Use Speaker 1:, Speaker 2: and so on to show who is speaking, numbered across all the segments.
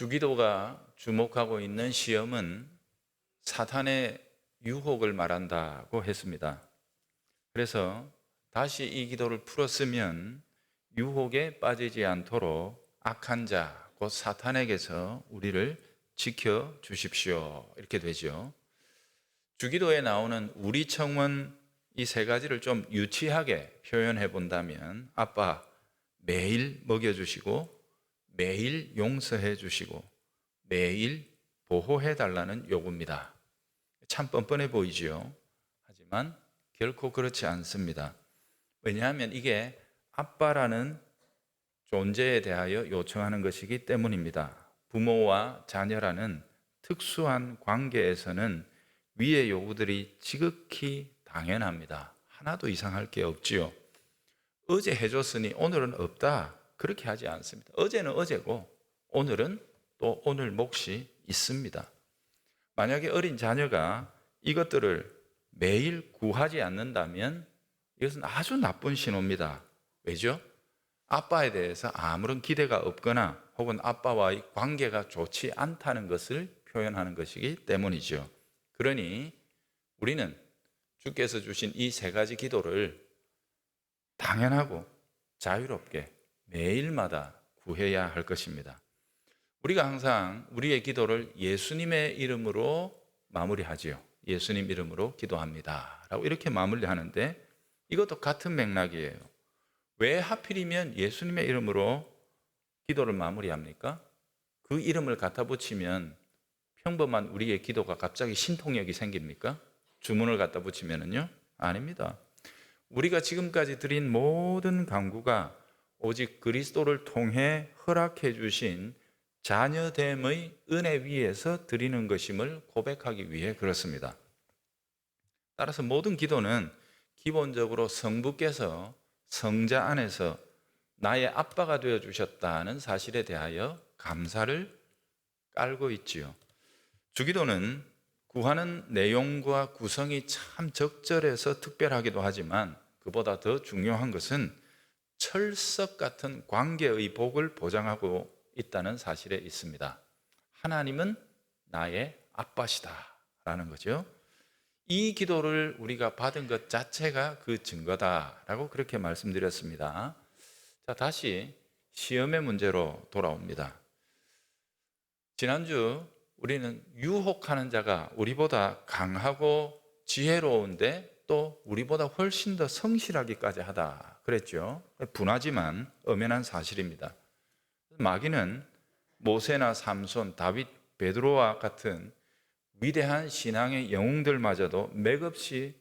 Speaker 1: 주기도가 주목하고 있는 시험은 사탄의 유혹을 말한다고 했습니다. 그래서 다시 이 기도를 풀었으면 유혹에 빠지지 않도록 악한 자, 곧 사탄에게서 우리를 지켜 주십시오. 이렇게 되죠. 주기도에 나오는 우리 청원 이 세 가지를 좀 유치하게 표현해 본다면 아빠 매일 먹여주시고 매일 용서해 주시고 매일 보호해 달라는 요구입니다. 참 뻔뻔해 보이지요. 하지만 결코 그렇지 않습니다. 왜냐하면 이게 아빠라는 존재에 대하여 요청하는 것이기 때문입니다. 부모와 자녀라는 특수한 관계에서는 위의 요구들이 지극히 당연합니다. 하나도 이상할 게 없지요. 어제 해줬으니 오늘은 없다. 그렇게 하지 않습니다. 어제는 어제고 오늘은 또 오늘 몫이 있습니다. 만약에 어린 자녀가 이것들을 매일 구하지 않는다면 이것은 아주 나쁜 신호입니다. 왜죠? 아빠에 대해서 아무런 기대가 없거나 혹은 아빠와의 관계가 좋지 않다는 것을 표현하는 것이기 때문이죠. 그러니 우리는 주께서 주신 이 세 가지 기도를 당연하고 자유롭게 매일마다 구해야 할 것입니다. 우리가 항상 우리의 기도를 예수님의 이름으로 마무리하지요. 예수님 이름으로 기도합니다. 라고 이렇게 마무리하는데 이것도 같은 맥락이에요. 왜 하필이면 예수님의 이름으로 기도를 마무리합니까? 그 이름을 갖다 붙이면 평범한 우리의 기도가 갑자기 신통력이 생깁니까? 주문을 갖다 붙이면은요? 아닙니다. 우리가 지금까지 드린 모든 강구가 오직 그리스도를 통해 허락해 주신 자녀됨의 은혜 위에서 드리는 것임을 고백하기 위해 그렇습니다. 따라서 모든 기도는 기본적으로 성부께서 성자 안에서 나의 아빠가 되어 주셨다는 사실에 대하여 감사를 깔고 있지요. 주기도는 구하는 내용과 구성이 참 적절해서 특별하기도 하지만 그보다 더 중요한 것은 철석 같은 관계의 복을 보장하고 있다는 사실에 있습니다. 하나님은 나의 아빠시다라는 거죠. 이 기도를 우리가 받은 것 자체가 그 증거다라고 그렇게 말씀드렸습니다. 자, 다시 시험의 문제로 돌아옵니다. 지난주 우리는 유혹하는 자가 우리보다 강하고 지혜로운데 또 우리보다 훨씬 더 성실하기까지 하다 그랬죠. 분하지만 엄연한 사실입니다. 마귀는 모세나 삼손, 다윗, 베드로와 같은 위대한 신앙의 영웅들마저도 맥없이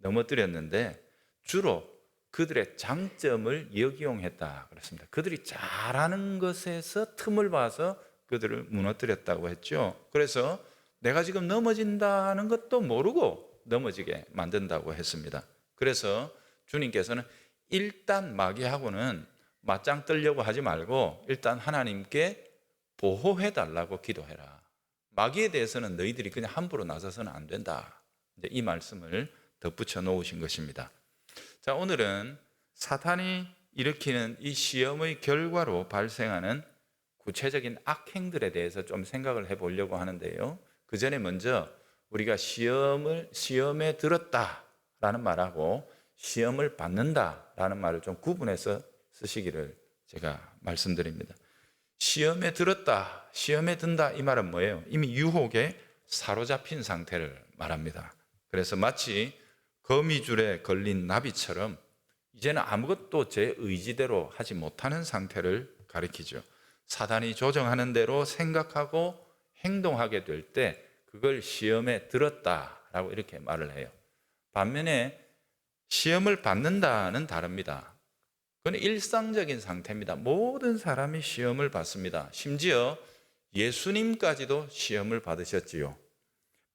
Speaker 1: 넘어뜨렸는데 주로 그들의 장점을 역이용했다 그랬습니다. 그들이 잘하는 것에서 틈을 봐서 그들을 무너뜨렸다고 했죠. 그래서 내가 지금 넘어진다는 것도 모르고 넘어지게 만든다고 했습니다. 그래서 주님께서는 일단 마귀하고는 맞짱 뜨려고 하지 말고 일단 하나님께 보호해 달라고 기도해라. 마귀에 대해서는 너희들이 그냥 함부로 나서서는 안 된다. 이제 이 말씀을 덧붙여 놓으신 것입니다. 자, 오늘은 사탄이 일으키는 이 시험의 결과로 발생하는 구체적인 악행들에 대해서 좀 생각을 해 보려고 하는데요. 그 전에 먼저 우리가 시험을 시험에 들었다라는 말하고 시험을 받는다라는 말을 좀 구분해서 쓰시기를 제가 말씀드립니다. 시험에 들었다, 시험에 든다 이 말은 뭐예요? 이미 유혹에 사로잡힌 상태를 말합니다. 그래서 마치 거미줄에 걸린 나비처럼 이제는 아무것도 제 의지대로 하지 못하는 상태를 가리키죠. 사단이 조정하는 대로 생각하고 행동하게 될 때 그걸 시험에 들었다라고 이렇게 말을 해요. 반면에 시험을 받는다는 다릅니다. 그건 일상적인 상태입니다. 모든 사람이 시험을 받습니다. 심지어 예수님까지도 시험을 받으셨지요.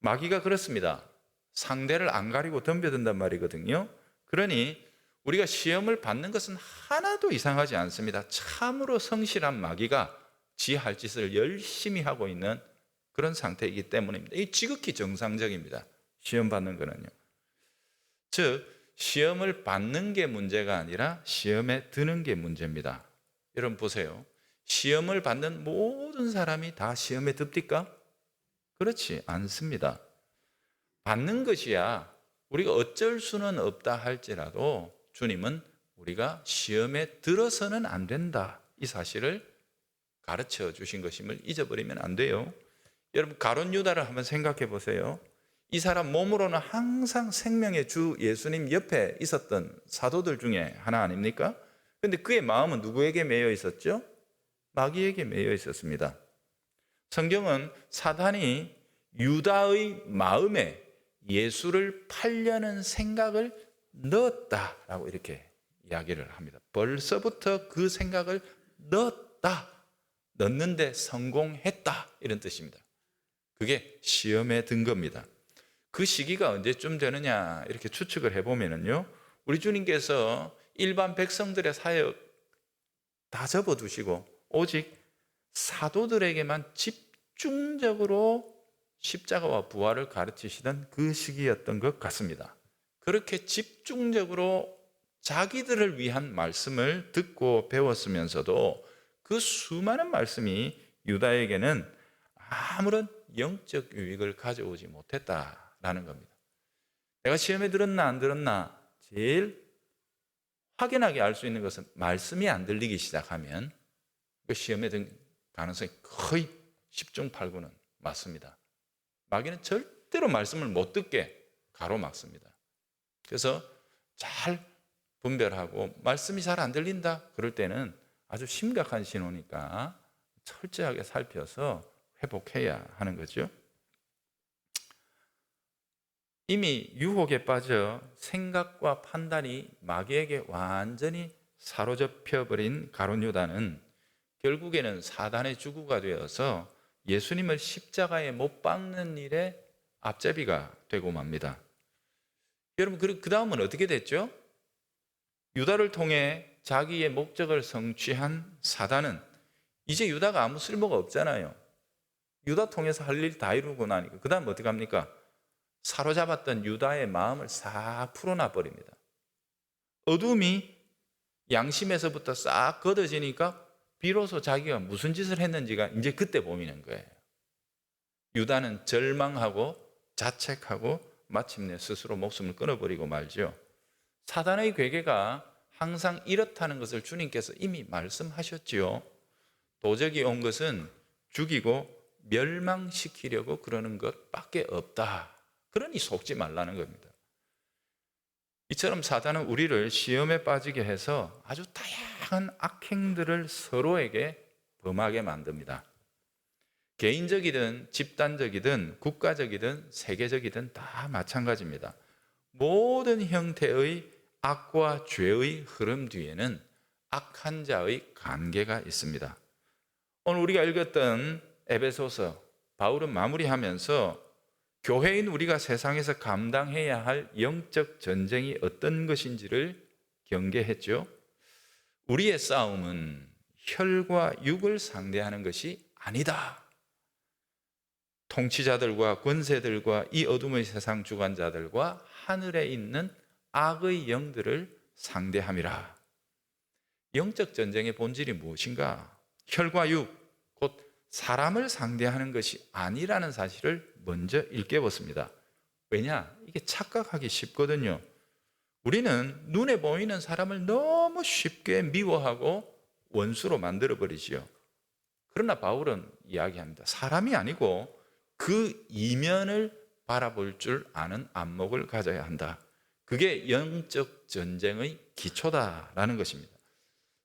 Speaker 1: 마귀가 그렇습니다. 상대를 안 가리고 덤벼든단 말이거든요. 그러니 우리가 시험을 받는 것은 하나도 이상하지 않습니다. 참으로 성실한 마귀가 지 할 짓을 열심히 하고 있는 그런 상태이기 때문입니다. 이 지극히 정상적입니다. 시험 받는 거는요. 즉, 시험을 받는 게 문제가 아니라 시험에 드는 게 문제입니다. 여러분 보세요. 시험을 받는 모든 사람이 다 시험에 듭니까? 그렇지 않습니다. 받는 것이야 우리가 어쩔 수는 없다 할지라도 주님은 우리가 시험에 들어서는 안 된다. 이 사실을 가르쳐 주신 것임을 잊어버리면 안 돼요. 여러분 가론 유다를 한번 생각해 보세요. 이 사람 몸으로는 항상 생명의 주 예수님 옆에 있었던 사도들 중에 하나 아닙니까? 근데 그의 마음은 누구에게 매여 있었죠? 마귀에게 매여 있었습니다. 성경은 사단이 유다의 마음에 예수를 팔려는 생각을 넣었다라고 이렇게 이야기를 합니다. 벌써부터 그 생각을 넣었다. 넣는데 성공했다. 이런 뜻입니다. 그게 시험에 든 겁니다. 그 시기가 언제쯤 되느냐 이렇게 추측을 해보면요. 우리 주님께서 일반 백성들의 사역 다 접어두시고 오직 사도들에게만 집중적으로 십자가와 부활을 가르치시던 그 시기였던 것 같습니다. 그렇게 집중적으로 자기들을 위한 말씀을 듣고 배웠으면서도 그 수많은 말씀이 유다에게는 아무런 영적 유익을 가져오지 못했다 라는 겁니다. 내가 시험에 들었나 안 들었나 제일 확연하게 알 수 있는 것은 말씀이 안 들리기 시작하면 그 시험에 든 가능성이 거의 10중 8구는 맞습니다. 마귀는 절대로 말씀을 못 듣게 가로막습니다. 그래서 잘 분별하고 말씀이 잘 안 들린다 그럴 때는 아주 심각한 신호니까 철저하게 살펴서 회복해야 하는 거죠. 이미 유혹에 빠져 생각과 판단이 마귀에게 완전히 사로잡혀 버린 가론 유다는 결국에는 사단의 주구가 되어서 예수님을 십자가에 못 박는 일에 앞제비가 되고 맙니다. 여러분 그 다음은 어떻게 됐죠? 유다를 통해 자기의 목적을 성취한 사단은 이제 유다가 아무 쓸모가 없잖아요. 유다 통해서 할 일 다 이루고 나니까 그 다음 어떻게 합니까? 사로잡았던 유다의 마음을 싹 풀어놔 버립니다. 어둠이 양심에서부터 싹 걷어지니까 비로소 자기가 무슨 짓을 했는지가 이제 그때 보이는 거예요. 유다는 절망하고 자책하고 마침내 스스로 목숨을 끊어버리고 말죠. 사단의 괴계가 항상 이렇다는 것을 주님께서 이미 말씀하셨지요. 도적이 온 것은 죽이고 멸망시키려고 그러는 것밖에 없다. 그러니 속지 말라는 겁니다. 이처럼 사단은 우리를 시험에 빠지게 해서 아주 다양한 악행들을 서로에게 범하게 만듭니다. 개인적이든 집단적이든 국가적이든 세계적이든 다 마찬가지입니다. 모든 형태의 악과 죄의 흐름 뒤에는 악한 자의 관계가 있습니다. 오늘 우리가 읽었던 에베소서 바울은 마무리하면서 교회인 우리가 세상에서 감당해야 할 영적 전쟁이 어떤 것인지를 경계했죠. 우리의 싸움은 혈과 육을 상대하는 것이 아니다. 통치자들과 권세들과 이 어둠의 세상 주관자들과 하늘에 있는 악의 영들을 상대함이라. 영적 전쟁의 본질이 무엇인가? 혈과 육, 곧 사람을 상대하는 것이 아니라는 사실을 먼저 일깨웠습니다. 왜냐? 이게 착각하기 쉽거든요. 우리는 눈에 보이는 사람을 너무 쉽게 미워하고 원수로 만들어 버리지요. 그러나 바울은 이야기합니다. 사람이 아니고 그 이면을 바라볼 줄 아는 안목을 가져야 한다. 그게 영적 전쟁의 기초다라는 것입니다.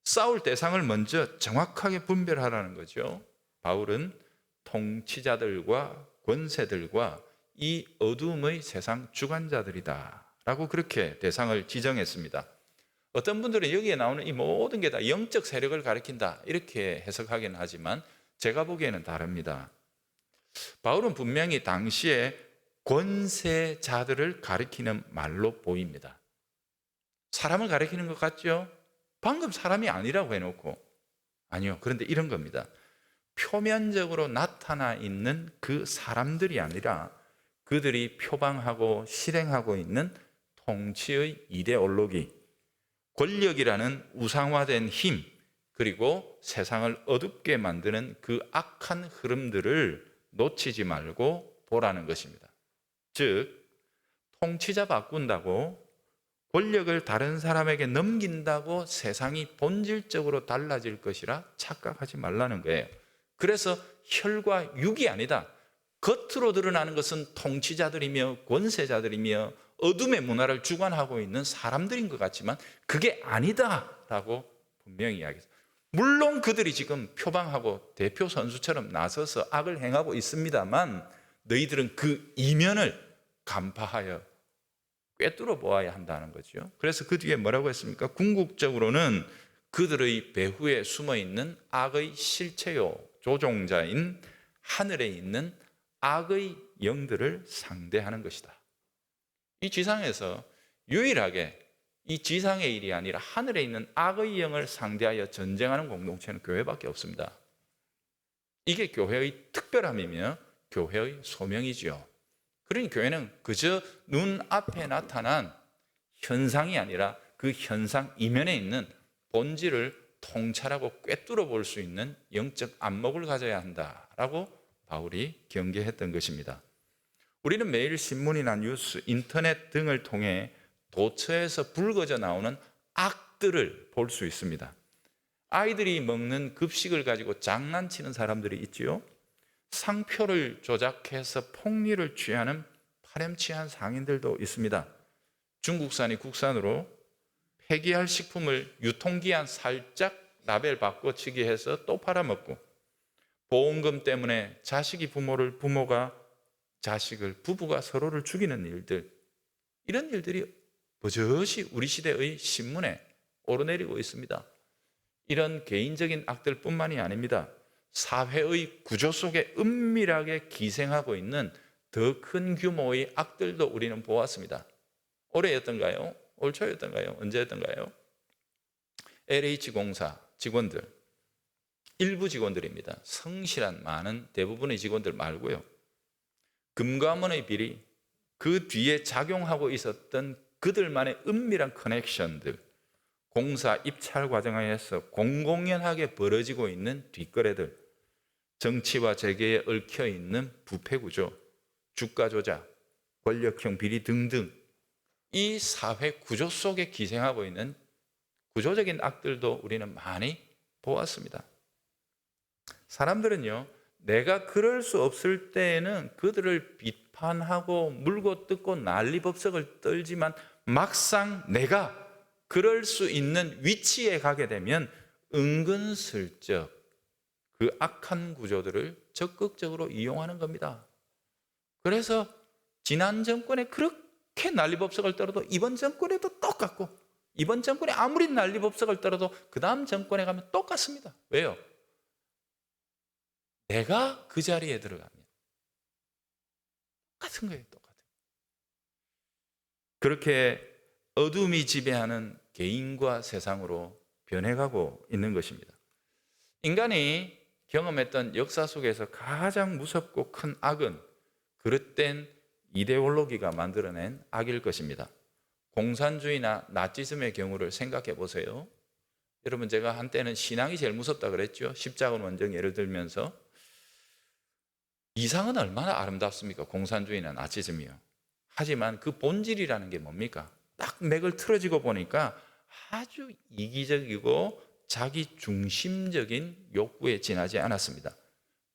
Speaker 1: 싸울 대상을 먼저 정확하게 분별하라는 거죠. 바울은 통치자들과 권세들과 이 어둠의 세상 주관자들이다. 라고 그렇게 대상을 지정했습니다. 어떤 분들은 여기에 나오는 이 모든 게 다 영적 세력을 가리킨다. 이렇게 해석하긴 하지만 제가 보기에는 다릅니다. 바울은 분명히 당시에 권세자들을 가리키는 말로 보입니다. 사람을 가리키는 것 같죠? 방금 사람이 아니라고 해놓고. 아니요. 그런데 이런 겁니다. 표면적으로 나타나 있는 그 사람들이 아니라 그들이 표방하고 실행하고 있는 통치의 이데올로기, 권력이라는 우상화된 힘, 그리고 세상을 어둡게 만드는 그 악한 흐름들을 놓치지 말고 보라는 것입니다. 즉, 통치자 바꾼다고 권력을 다른 사람에게 넘긴다고 세상이 본질적으로 달라질 것이라 착각하지 말라는 거예요. 그래서 혈과 육이 아니다. 겉으로 드러나는 것은 통치자들이며 권세자들이며 어둠의 문화를 주관하고 있는 사람들인 것 같지만 그게 아니다라고 분명히 이야기했어요. 물론 그들이 지금 표방하고 대표 선수처럼 나서서 악을 행하고 있습니다만 너희들은 그 이면을 간파하여 꿰뚫어 보아야 한다는 거죠. 그래서 그 뒤에 뭐라고 했습니까? 궁극적으로는 그들의 배후에 숨어 있는 악의 실체요 조종자인 하늘에 있는 악의 영들을 상대하는 것이다. 이 지상에서 유일하게 이 지상의 일이 아니라 하늘에 있는 악의 영을 상대하여 전쟁하는 공동체는 교회밖에 없습니다. 이게 교회의 특별함이며 교회의 소명이지요. 그러니 교회는 그저 눈앞에 나타난 현상이 아니라 그 현상 이면에 있는 본질을 통찰하고 꿰뚫어 볼 수 있는 영적 안목을 가져야 한다라고 바울이 경계했던 것입니다. 우리는 매일 신문이나 뉴스, 인터넷 등을 통해 도처에서 불거져 나오는 악들을 볼 수 있습니다. 아이들이 먹는 급식을 가지고 장난치는 사람들이 있지요. 상표를 조작해서 폭리를 취하는 파렴치한 상인들도 있습니다. 중국산이 국산으로 폐기할 식품을 유통기한 살짝 라벨 바꿔치기 해서 또 팔아먹고 보험금 때문에 자식이 부모를 부모가 자식을 부부가 서로를 죽이는 일들 이런 일들이 버젓이 우리 시대의 신문에 오르내리고 있습니다. 이런 개인적인 악들뿐만이 아닙니다. 사회의 구조 속에 은밀하게 기생하고 있는 더 큰 규모의 악들도 우리는 보았습니다. 올해였던가요? 올 초였던가요? 언제였던가요? LH공사 직원들, 일부 직원들입니다. 성실한 많은 대부분의 직원들 말고요. 금감원의 비리, 그 뒤에 작용하고 있었던 그들만의 은밀한 커넥션들, 공사 입찰 과정에서 공공연하게 벌어지고 있는 뒷거래들, 정치와 재계에 얽혀 있는 부패 구조, 주가 조작, 권력형 비리 등등 이 사회 구조 속에 기생하고 있는 구조적인 악들도 우리는 많이 보았습니다. 사람들은요, 내가 그럴 수 없을 때에는 그들을 비판하고 물고 뜯고 난리법석을 떨지만 막상 내가 그럴 수 있는 위치에 가게 되면 은근슬쩍 그 악한 구조들을 적극적으로 이용하는 겁니다. 그래서 지난 정권에 그렇게 난리법석을 떨어도 이번 정권에도 똑같고 이번 정권에 아무리 난리법석을 떨어도 그 다음 정권에 가면 똑같습니다. 왜요? 내가 그 자리에 들어가면 똑같은 거예요, 똑같은. 그렇게 어둠이 지배하는 개인과 세상으로 변해가고 있는 것입니다. 인간이 경험했던 역사 속에서 가장 무섭고 큰 악은 그릇된 이데올로기가 만들어낸 악일 것입니다. 공산주의나 나치즘의 경우를 생각해 보세요. 여러분 제가 한때는 신앙이 제일 무섭다 그랬죠. 십자군 원정 예를 들면서 이상은 얼마나 아름답습니까? 공산주의나 나치즘이요. 하지만 그 본질이라는 게 뭡니까? 딱 맥을 틀어지고 보니까 아주 이기적이고 자기 중심적인 욕구에 지나지 않았습니다.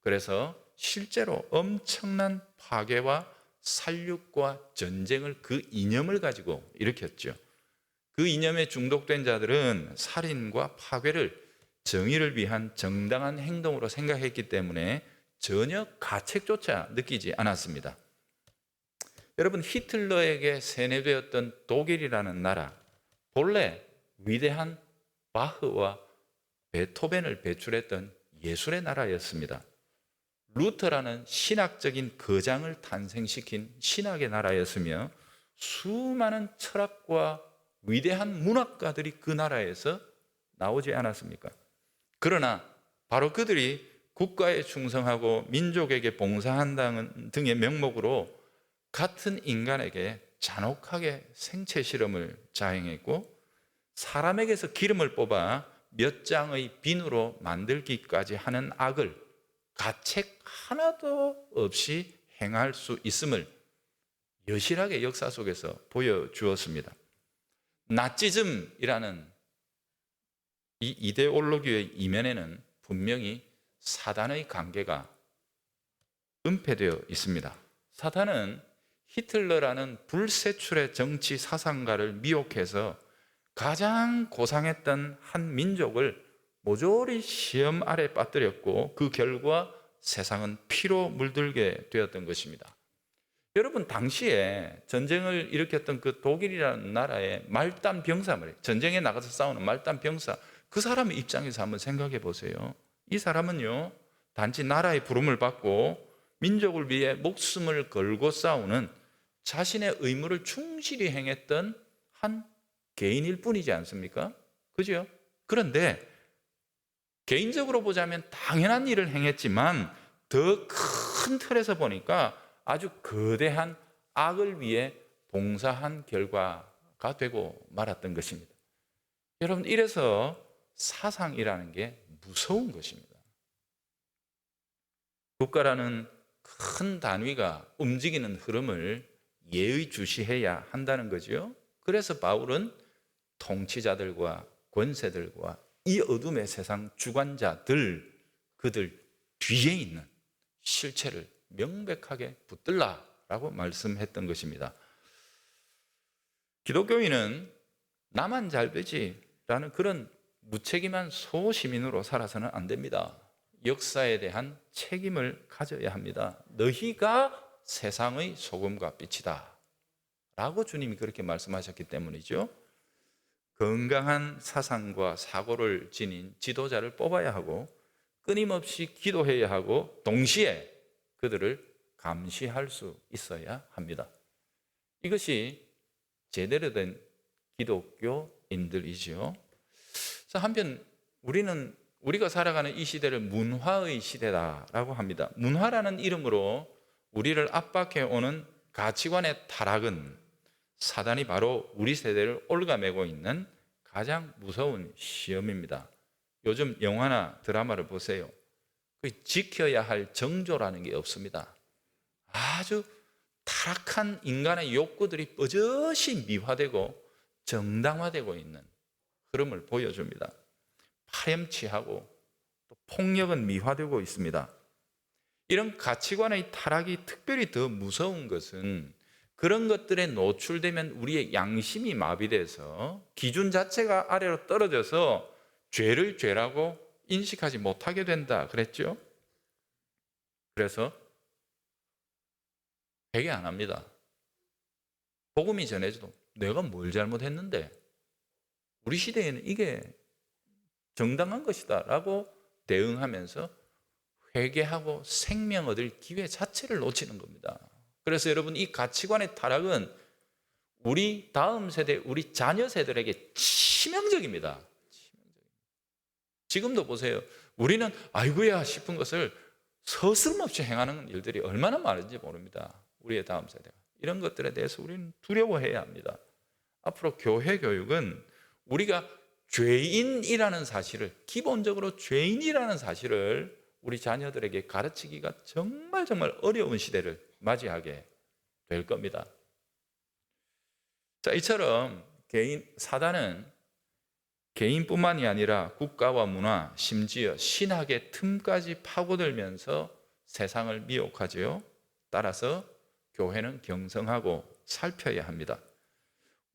Speaker 1: 그래서 실제로 엄청난 파괴와 살육과 전쟁을 그 이념을 가지고 일으켰죠. 그 이념에 중독된 자들은 살인과 파괴를 정의를 위한 정당한 행동으로 생각했기 때문에 전혀 가책조차 느끼지 않았습니다. 여러분 히틀러에게 세뇌되었던 독일이라는 나라 본래 위대한 바흐와 베토벤을 배출했던 예술의 나라였습니다. 루터라는 신학적인 거장을 탄생시킨 신학의 나라였으며 수많은 철학과 위대한 문학가들이 그 나라에서 나오지 않았습니까? 그러나 바로 그들이 국가에 충성하고 민족에게 봉사한다는 등의 명목으로 같은 인간에게 잔혹하게 생체 실험을 자행했고 사람에게서 기름을 뽑아 몇 장의 비누로 만들기까지 하는 악을 가책 하나도 없이 행할 수 있음을 여실하게 역사 속에서 보여주었습니다. 나치즘이라는 이 이데올로기의 이면에는 분명히 사단의 관계가 은폐되어 있습니다. 사단은 히틀러라는 불세출의 정치 사상가를 미혹해서 가장 고상했던 한 민족을 모조리 시험 아래 빠뜨렸고 그 결과 세상은 피로 물들게 되었던 것입니다. 여러분 당시에 전쟁을 일으켰던 그 독일이라는 나라의 말단 병사물 전쟁에 나가서 싸우는 말단 병사 그 사람의 입장에서 한번 생각해 보세요. 이 사람은요 단지 나라의 부름을 받고 민족을 위해 목숨을 걸고 싸우는 자신의 의무를 충실히 행했던 한 개인일 뿐이지 않습니까? 그죠? 그런데 개인적으로 보자면 당연한 일을 행했지만 더 큰 틀에서 보니까 아주 거대한 악을 위해 봉사한 결과가 되고 말았던 것입니다. 여러분, 이래서 사상이라는 게 무서운 것입니다. 국가라는 큰 단위가 움직이는 흐름을 예의주시해야 한다는 거죠. 그래서 바울은 통치자들과 권세들과 이 어둠의 세상 주관자들 그들 뒤에 있는 실체를 명백하게 붙들라라고 말씀했던 것입니다. 기독교인은 나만 잘 되지라는 그런 무책임한 소시민으로 살아서는 안 됩니다. 역사에 대한 책임을 가져야 합니다. 너희가 세상의 소금과 빛이다. 라고 주님이 그렇게 말씀하셨기 때문이죠. 건강한 사상과 사고를 지닌 지도자를 뽑아야 하고 끊임없이 기도해야 하고 동시에 그들을 감시할 수 있어야 합니다. 이것이 제대로 된 기독교인들이지요. 자, 한편 우리는 우리가 살아가는 이 시대를 문화의 시대다라고 합니다. 문화라는 이름으로 우리를 압박해 오는 가치관의 타락은 사단이 바로 우리 세대를 올가매고 있는 가장 무서운 시험입니다. 요즘 영화나 드라마를 보세요. 그 지켜야 할 정조라는 게 없습니다. 아주 타락한 인간의 욕구들이 버젓이 미화되고 정당화되고 있는 흐름을 보여줍니다. 파렴치하고 또 폭력은 미화되고 있습니다. 이런 가치관의 타락이 특별히 더 무서운 것은 그런 것들에 노출되면 우리의 양심이 마비돼서 기준 자체가 아래로 떨어져서 죄를 죄라고 인식하지 못하게 된다 그랬죠? 그래서 회개 안 합니다. 복음이 전해져도 내가 뭘 잘못했는데 우리 시대에는 이게 정당한 것이다라고 대응하면서 회개하고 생명 얻을 기회 자체를 놓치는 겁니다. 그래서 여러분 이 가치관의 타락은 우리 다음 세대, 우리 자녀 세대에게 치명적입니다. 지금도 보세요. 우리는 아이고야 싶은 것을 서스름없이 행하는 일들이 얼마나 많은지 모릅니다. 우리의 다음 세대가. 이런 것들에 대해서 우리는 두려워해야 합니다. 앞으로 교회 교육은 우리가 죄인이라는 사실을, 기본적으로 죄인이라는 사실을 우리 자녀들에게 가르치기가 정말 정말 어려운 시대를 맞이하게 될 겁니다. 자, 이처럼 개인, 사단은 개인뿐만이 아니라 국가와 문화, 심지어 신학의 틈까지 파고들면서 세상을 미혹하지요. 따라서 교회는 경성하고 살펴야 합니다.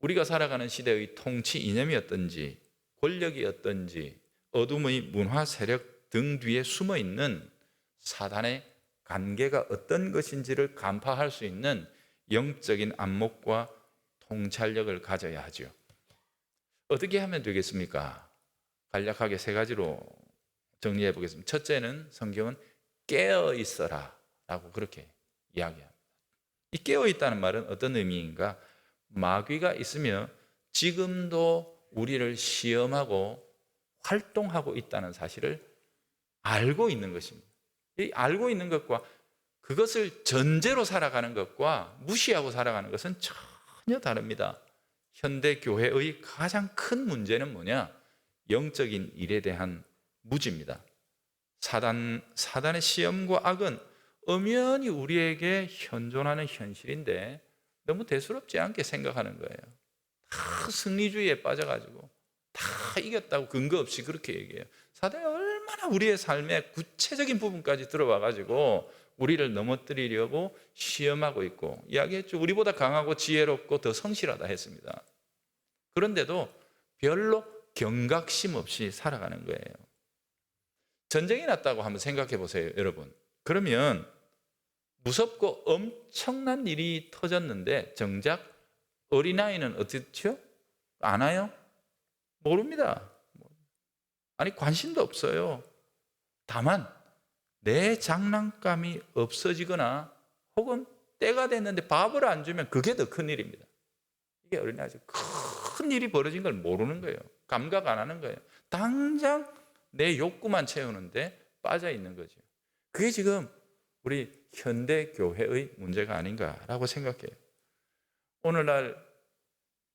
Speaker 1: 우리가 살아가는 시대의 통치 이념이 었던지 권력이 었던지 어둠의 문화 세력 등 뒤에 숨어 있는 사단의 관계가 어떤 것인지를 간파할 수 있는 영적인 안목과 통찰력을 가져야 하죠. 어떻게 하면 되겠습니까? 간략하게 세 가지로 정리해 보겠습니다. 첫째는 성경은 깨어 있어라 라고 그렇게 이야기합니다. 이 깨어 있다는 말은 어떤 의미인가? 마귀가 있으며 지금도 우리를 시험하고 활동하고 있다는 사실을 알고 있는 것입니다. 이 알고 있는 것과 그것을 전제로 살아가는 것과 무시하고 살아가는 것은 전혀 다릅니다. 현대 교회의 가장 큰 문제는 뭐냐? 영적인 일에 대한 무지입니다. 사단 사단의 시험과 악은 엄연히 우리에게 현존하는 현실인데 너무 대수롭지 않게 생각하는 거예요. 다 승리주의에 빠져가지고 다 이겼다고 근거 없이 그렇게 얘기해요. 사단이 얼마나 우리의 삶의 구체적인 부분까지 들어와 가지고 우리를 넘어뜨리려고 시험하고 있고 이야기했죠. 우리보다 강하고 지혜롭고 더 성실하다 했습니다. 그런데도 별로 경각심 없이 살아가는 거예요. 전쟁이 났다고 한번 생각해 보세요, 여러분. 그러면 무섭고 엄청난 일이 터졌는데 정작 어린아이는 어떻죠? 아나요? 모릅니다. 아니 관심도 없어요. 다만 내 장난감이 없어지거나 혹은 때가 됐는데 밥을 안 주면 그게 더 큰 일입니다. 이게 어린아이죠. 큰 일이 벌어진 걸 모르는 거예요. 감각 안 하는 거예요. 당장 내 욕구만 채우는데 빠져 있는 거죠. 그게 지금 우리 현대 교회의 문제가 아닌가라고 생각해요. 오늘날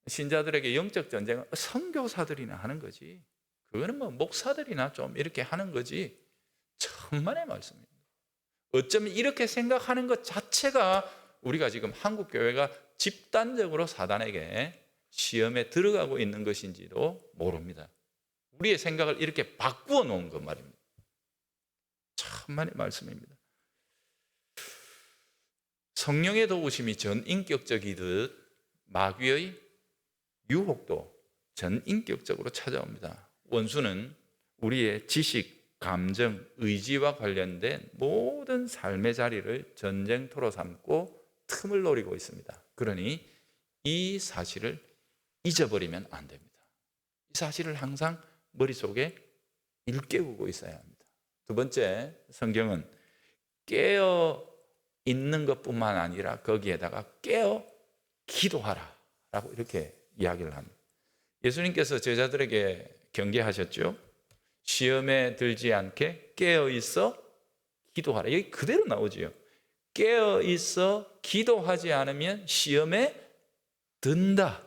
Speaker 1: 신자들에게 영적 전쟁은 선교사들이나 하는 거지. 그거는 뭐 목사들이나 좀 이렇게 하는 거지. 천만의 말씀입니다. 어쩌면 이렇게 생각하는 것 자체가 우리가 지금 한국 교회가 집단적으로 사단에게 시험에 들어가고 있는 것인지도 모릅니다. 우리의 생각을 이렇게 바꾸어 놓은 것 말입니다. 천만의 말씀입니다. 성령의 도우심이 전인격적이듯 마귀의 유혹도 전인격적으로 찾아옵니다. 원수는 우리의 지식, 감정, 의지와 관련된 모든 삶의 자리를 전쟁터로 삼고 틈을 노리고 있습니다. 그러니 이 사실을 잊어버리면 안 됩니다. 이 사실을 항상 머릿속에 일깨우고 있어야 합니다. 두 번째, 성경은 깨어 있는 것뿐만 아니라 거기에다가 깨어 기도하라 라고 이렇게 이야기를 합니다. 예수님께서 제자들에게 경계하셨죠. 시험에 들지 않게 깨어 있어 기도하라. 여기 그대로 나오지요. 깨어 있어 기도하지 않으면 시험에 든다.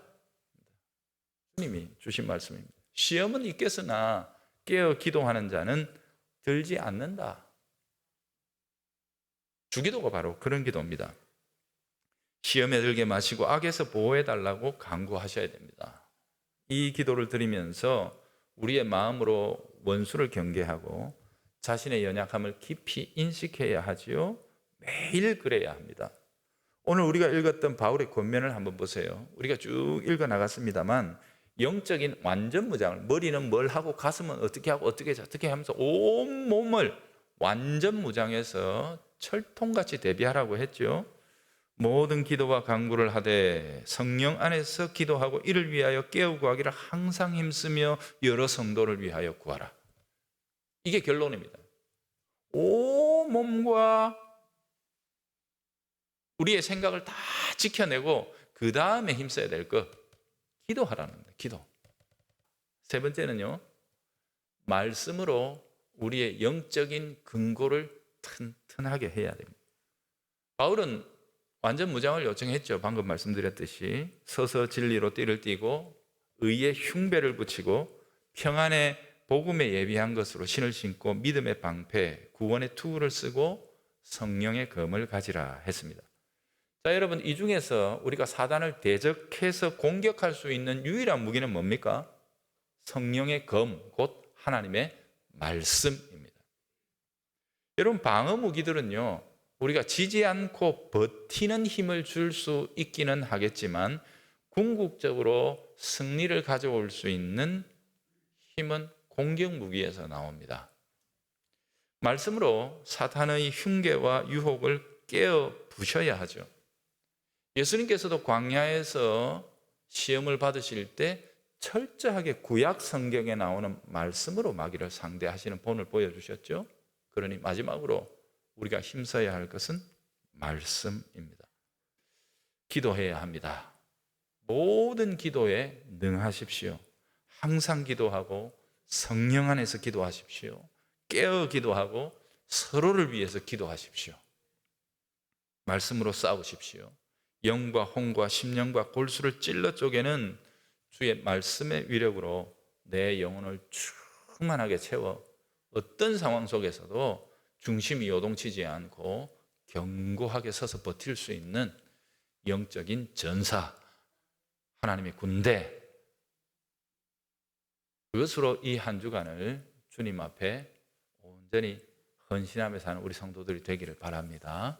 Speaker 1: 주님이 주신 말씀입니다. 시험은 있겠으나 깨어 기도하는 자는 들지 않는다. 주기도가 바로 그런 기도입니다. 시험에 들게 마시고 악에서 보호해 달라고 강구하셔야 됩니다. 이 기도를 드리면서 우리의 마음으로 원수를 경계하고 자신의 연약함을 깊이 인식해야 하지요. 매일 그래야 합니다. 오늘 우리가 읽었던 바울의 권면을 한번 보세요. 우리가 쭉 읽어 나갔습니다만 영적인 완전 무장을 머리는 뭘 하고 가슴은 어떻게 하고 어떻게 어떻게 하면서 온 몸을 완전 무장해서 철통같이 대비하라고 했죠. 모든 기도와 간구를 하되 성령 안에서 기도하고 이를 위하여 깨우고 하기를 항상 힘쓰며 여러 성도를 위하여 구하라. 이게 결론입니다. 온 몸과 우리의 생각을 다 지켜내고 그 다음에 힘써야 될 것. 기도하라는 거예요. 기도. 세 번째는요. 말씀으로 우리의 영적인 근거를 튼튼하게 해야 됩니다. 바울은 완전 무장을 요청했죠. 방금 말씀드렸듯이 서서 진리로 띠를 띠고 의의 흉배를 붙이고 평안의 복음에 예비한 것으로 신을 신고 믿음의 방패, 구원의 투구를 쓰고 성령의 검을 가지라 했습니다. 자, 여러분 이 중에서 우리가 사단을 대적해서 공격할 수 있는 유일한 무기는 뭡니까? 성령의 검, 곧 하나님의 말씀입니다. 여러분 방어 무기들은요. 우리가 지지 않고 버티는 힘을 줄 수 있기는 하겠지만 궁극적으로 승리를 가져올 수 있는 힘은 공격 무기에서 나옵니다. 말씀으로 사탄의 흉계와 유혹을 깨어 부셔야 하죠. 예수님께서도 광야에서 시험을 받으실 때 철저하게 구약 성경에 나오는 말씀으로 마귀를 상대하시는 본을 보여주셨죠. 그러니 마지막으로 우리가 힘써야 할 것은 말씀입니다. 기도해야 합니다. 모든 기도에 능하십시오. 항상 기도하고 성령 안에서 기도하십시오. 깨어 기도하고 서로를 위해서 기도하십시오. 말씀으로 싸우십시오. 영과 홍과 심령과 골수를 찔러 쪼개는 주의 말씀의 위력으로 내 영혼을 충만하게 채워 어떤 상황 속에서도 중심이 요동치지 않고 견고하게 서서 버틸 수 있는 영적인 전사, 하나님의 군대, 그것으로 이 한 주간을 주님 앞에 온전히 헌신하며 사는 우리 성도들이 되기를 바랍니다.